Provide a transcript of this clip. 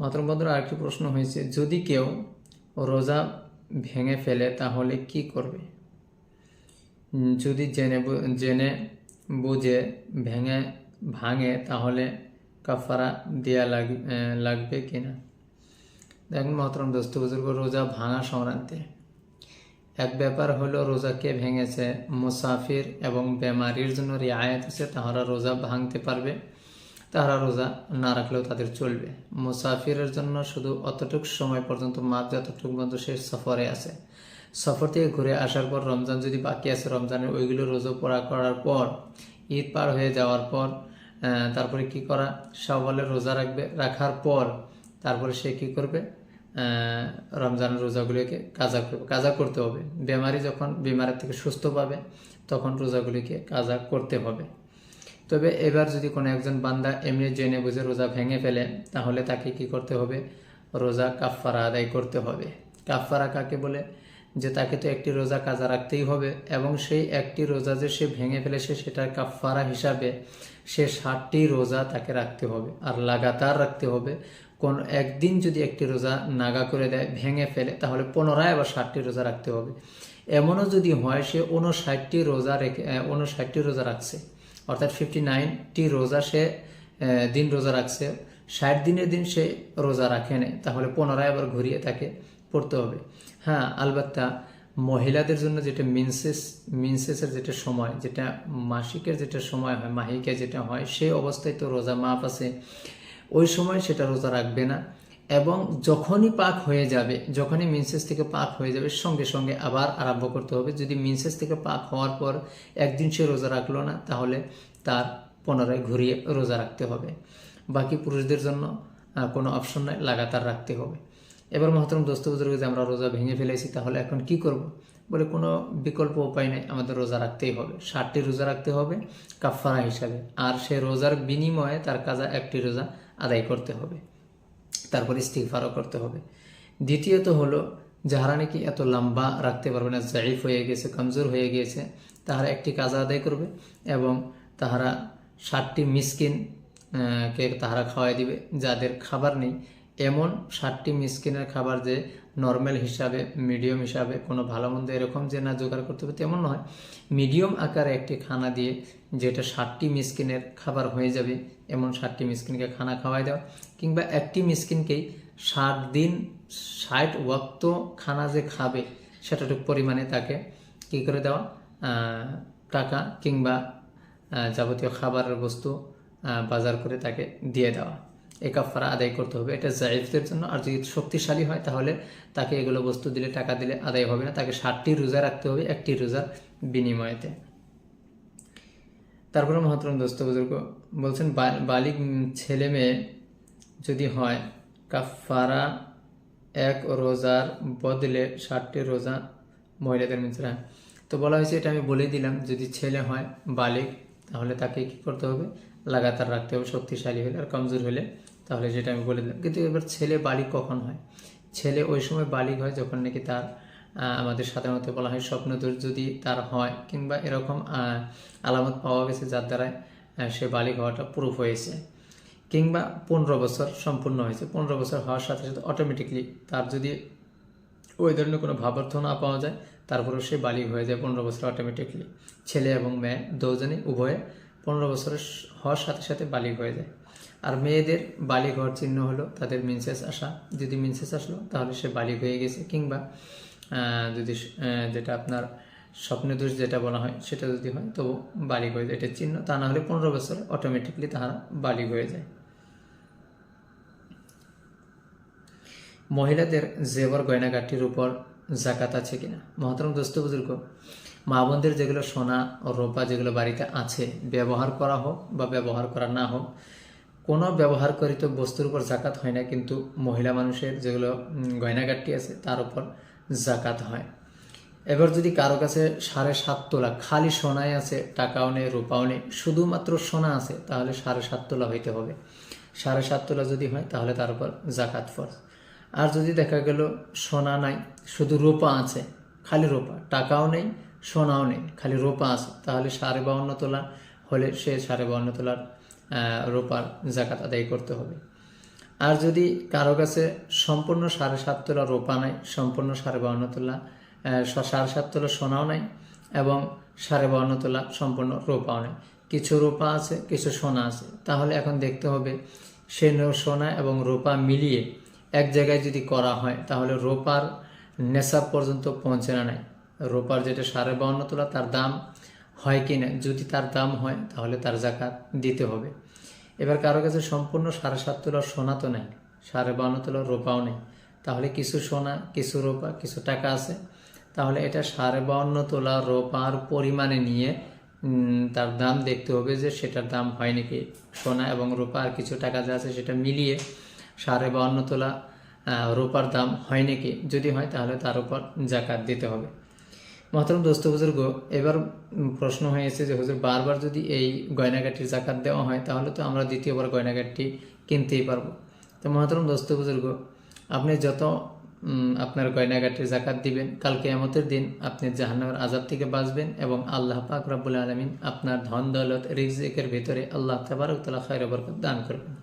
মাতরম বন্ধুরা আরেকটি প্রশ্ন হয়েছে, যদি কেউ রোজা ভেঙে ফেলে তাহলে কি করবে? যদি জেনে জেনে বুঝে ভেঙে, ভাঙে তাহলে কাফারা দেয়া লাগ লাগবে কিনা? দেখুন মহতরম দোস্ত বুজুর্গ, রোজা ভাঙা সংক্রান্তে এক ব্যাপার হলো রোজা কে ভেঙেছে, মুসাফির এবং বেমারির জন্য রিয়ায়ত আছে, তাহারা রোজা ভাঙতে পারবে। তাহারা রোজা না রাখলেও তাদের চলবে। মুসাফিরের জন্য শুধু অতটুকু সময় পর্যন্ত মাপ যতটুকু পর্যন্ত সে সফরে আছে। সফর থেকে ঘুরে আসার পর রমজান যদি বাকি আছে, রমজানের ওইগুলো রোজা পড়া করার পর, ঈদ পার হয়ে যাওয়ার পর তারপরে কি করা? সওয়ালের রোজা রাখবে, রাখার পর তারপরে সে কি করবে? রমজানের রোজাগুলিকে কাজা করবে, কাজা করতে হবে। বেমারি যখন, বেমারের থেকে সুস্থ পাবে, তখন রোজাগুলিকে কাজা করতে হবে। তবে এবার যদি কোনো একজন বান্দা এমনি জেনে বুঝে রোজা ভেঙে ফেলে, তাহলে তাকে কি করতে হবে? রোজা কাফফারা আদায় করতে হবে। কাফফারা কাকে বলে? যে তাকে তো একটি রোজা কাজা রাখতেই হবে এবং সেই একটি রোজা যে সে ভেঙে ফেলেছে সেটার কাফফারা হিসাবে সে ষাটটি রোজা তাকে রাখতে হবে। আর লাগাতার রাখতে হবে। কোন একদিন যদি একটি রোজা নাগা করে দেয়, ভেঙে ফেলে, তাহলে পুনরায় আবার ষাটটি রোজা রাখতে হবে। এমনও যদি হয়, সে উনষাটটি রোজা রেখে উনষাটটি রোজা রাখছে। অর্থাৎ ফিফটি নাইনটি রোজা সে দিন রোজা রাখছে। ষাট দিনের দিন সে রোজা রাখে নেয় তাহলে পুনরায় আবার ঘুরিয়ে তাকে পড়তে হবে। হ্যাঁ আলবাত্তা, মহিলাদের জন্য যেটা মিনসেস, মিনসেসের যেটা সময়, যেটা মাসিকের যেটা সময় হয় মাহিকে যেটা হয় সেই অবস্থায় তো রোজা মাপ আছে। ওই সময় সেটা রোজা রাখবে না। এবং যখনই পাক হয়ে যাবে, যখনই মিনসেস থেকে পাক হয়ে যাবে, সঙ্গে সঙ্গে আবার আরম্ভ করতে হবে। যদি মিনসেস থেকে পাক হওয়ার পর একদিন সে রোজা রাখল না, তাহলে তার পুনরায় ঘুরিয়ে রোজা রাখতে হবে। বাকি পুরুষদের জন্য কোনো অপশন নাই, লাগাতার রাখতে হবে। এবার মহতরম দোস্ত বুজুর্গ, যে আমরা রোজা ভেঙে ফেলেছি, তাহলে এখন কি করব? বলে কোনো বিকল্প উপায় নেই, আমাদের রোজা রাখতেই হবে। ষাটটি রোজা রাখতে হবে কাফারা হিসাবে। আর সে রোজার বিনিময়ে তার কাজা একটি রোজা আদায় করতে হবে। তারপর ফারো করতে হবে। দ্বিতীয়ত হলো যাহারা নাকি এত লম্বা রাখতে পারবে না জাইফ হয়ে গেছে, কমজোর হয়ে গিয়েছে, তাহারা একটি কাজ আদায় করবে এবং তাহারা ষাটটি মিসকিন কে তাহারা খাওয়াই দিবে, যাদের খাবার নেই এমন ষাটটি মিসকিনের খাবার যে নর্মাল হিসাবে, মিডিয়াম হিসাবে, কোনো ভালো মন্দ এরকম যে না জোগাড় করতে হবে তেমন নয়। মিডিয়াম আকারে একটি খানা দিয়ে যেটা ষাটটি মিসকিনের খাবার হয়ে যাবে, এমন ষাটটি মিসকিনকে খানা খাওয়াই দেওয়া কিংবা একটি মিসকিনকেই ষাট দিন, ষাট ওয়াক্ত খানা যে খাবে, সেটাটুকু পরিমাণে তাকে কী করে দেওয়া টাকা কিংবা যাবতীয় খাবারের বস্তু বাজার করে তাকে দিয়ে দেওয়া। এ কাফারা আদায় করতে হবে। এটা জাইফদের জন্য। আর যদি শক্তিশালী হয়, তাহলে তাকে এগুলো বস্তু দিলে, টাকা দিলে আদায় হবে না। তাকে ষাটটি রোজা রাখতে হবে, একটি রোজার বিনিময়েতে। তারপরে মহাতরম দোস্ত বুজুর্গ বলছেন বালিক ছেলে মেয়ে যদি হয় কাফারা এক রোজার বদলে ষাটটি রোজা মহিলাদের মিত্রা তো বলা হয়েছে, এটা আমি বলে দিলাম, যদি ছেলে হয় বালিক তাহলে তাকে কি করতে হবে? লাগাতার রাখতে হবে, শক্তিশালী হলে আর কমজোর হলে তাহলে যেটা আমি বলে দিলাম। কিন্তু এবার ছেলে বালিক কখন হয়? ছেলে ওই সময় বালিক হয় যখন নাকি তার আমাদের সাধারণত বলা হয় স্বপ্নদোষ যদি তার হয় কিংবা এরকম আলামত পাওয়া গেছে যার দ্বারা সে বালিক হওয়াটা প্রুফ হয়েছে কিংবা পনেরো বছর সম্পূর্ণ হয়েছে। পনেরো বছর হওয়ার সাথে সাথে অটোমেটিকলি তার যদি ওই ধরনের কোনো ভাবার্থ না পাওয়া যায়, তারপরেও সে বালিক হয়ে যায় পনেরো বছর অটোমেটিকলি ছেলে এবং মেয়ে দুজনেই উভয়ে পনেরো বছরের হওয়ার সাথে সাথে বালিক হয়ে যায়। আর মেয়েদের বালিক হওয়ার চিহ্ন হলো, তাদের মিনসেস আসা। যদি মিনসেস আসলো, তাহলে সে বালিক হয়ে গেছে। কিংবা যদি যেটা আপনার স্বপ্নে দোষ যেটা বলা হয়, সেটা যদি হয় তবু বালিক হয়ে যায়। এটা চিহ্ন, তা না হলে পনেরো বছরে অটোমেটিকলি তাহারা বালিক হয়ে যায়। মহিলাদের জেবর গয়নাগাটির উপর জাকাত আছে কিনা? মহতরম দোস্ত বুজুর্গ, মা বোনদের যেগুলো সোনা রূপা যেগুলো বাড়িতে আছে, ব্যবহার করা হোক বা ব্যবহার করা না হোক কোনো ব্যবহারকৃত বস্তুর উপর জাকাত হয় না, কিন্তু মহিলা মানুষের যেগুলো গয়নাগাটি আছে, তার উপর জাকাত হয়। এবার যদি কারও কাছে সাড়ে সাত তোলা, খালি সোনাই আছে, টাকাও নেই, রূপাও নেই, শুধুমাত্র সোনা আছে, তাহলে সাড়ে সাত তোলা হইতে হবে। সাড়ে সাত তোলা যদি হয়, তাহলে তার উপর জাকাত ফরজ। আর যদি দেখা গেল সোনা নাই, শুধু রূপা আছে, খালি রূপা, টাকাও নেই, সোনাও নেই, খালি রূপা আছে, তাহলে সাড়ে বাউন্ন তোলা হলে সে সাড়ে বাউন্ন তোলার রূপার জাকাত আদায় করতে হবে। আর যদি কারও কাছে সম্পূর্ণ সাড়ে সাত তোলা রোপা নাই, সম্পূর্ণ সাড়ে বাউন্ন তোলা সাড়ে সাত তোলা সোনাও নাই এবং সাড়ে বাউন্ন তোলা সম্পূর্ণ রোপাও নেই, কিছু রোপা আছে, কিছু সোনা আছে, তাহলে এখন দেখতে হবে সে সোনা এবং রোপা মিলিয়ে এক জায়গায় যদি করা হয়, তাহলে রোপার নেশাব পর্যন্ত পৌঁছে না নেয় রোপার যেটা সাড়ে বাউন্ন তোলা তার দাম হয় কি না, যদি তার দাম হয়, তাহলে তার জাকাত দিতে হবে। এবার কারও কাছে সম্পূর্ণ সাড়ে সাত তোলার সোনা তো নেই, সাড়ে বাউন্ন তোলার রোপাও নেই, তাহলে কিছু সোনা, কিছু রোপা, কিছু টাকা আছে, তাহলে এটা সাড়ে বাউন্ন তোলা রোপার পরিমাণে নিয়ে তার দাম দেখতে হবে যে সেটার দাম হয় নাকি সোনা এবং রোপা আর কিছু টাকা যা আছে সেটা মিলিয়ে সাড়ে বাউন্ন তোলা রোপার দাম হয় নাকি যদি হয় তাহলে তার উপর জাকাত দিতে হবে। মহতরম দোস্ত বুজুর্গ এবার প্রশ্ন হয়েছে যে হুজুর বারবার যদি এই গয়নাগাটির জাকাত দেওয়া হয়, তাহলে তো আমরা দ্বিতীয়বার গয়নাগাটি কিনতেই পারব। তো মহতরম দোস্ত বুজুর্গ আপনি যত আপনার গয়নাগাটির জাকাত দিবেন কালকে এমতের দিন আপনি জাহান্নামের আজাব থেকে বাঁচবেন এবং আল্লাহ পাক রাব্বুল আলমিন আপনার ধন দৌলত রিজিকের ভিতরে আল্লাহ তাবারক তালা খায়র বরকত দান করবেন।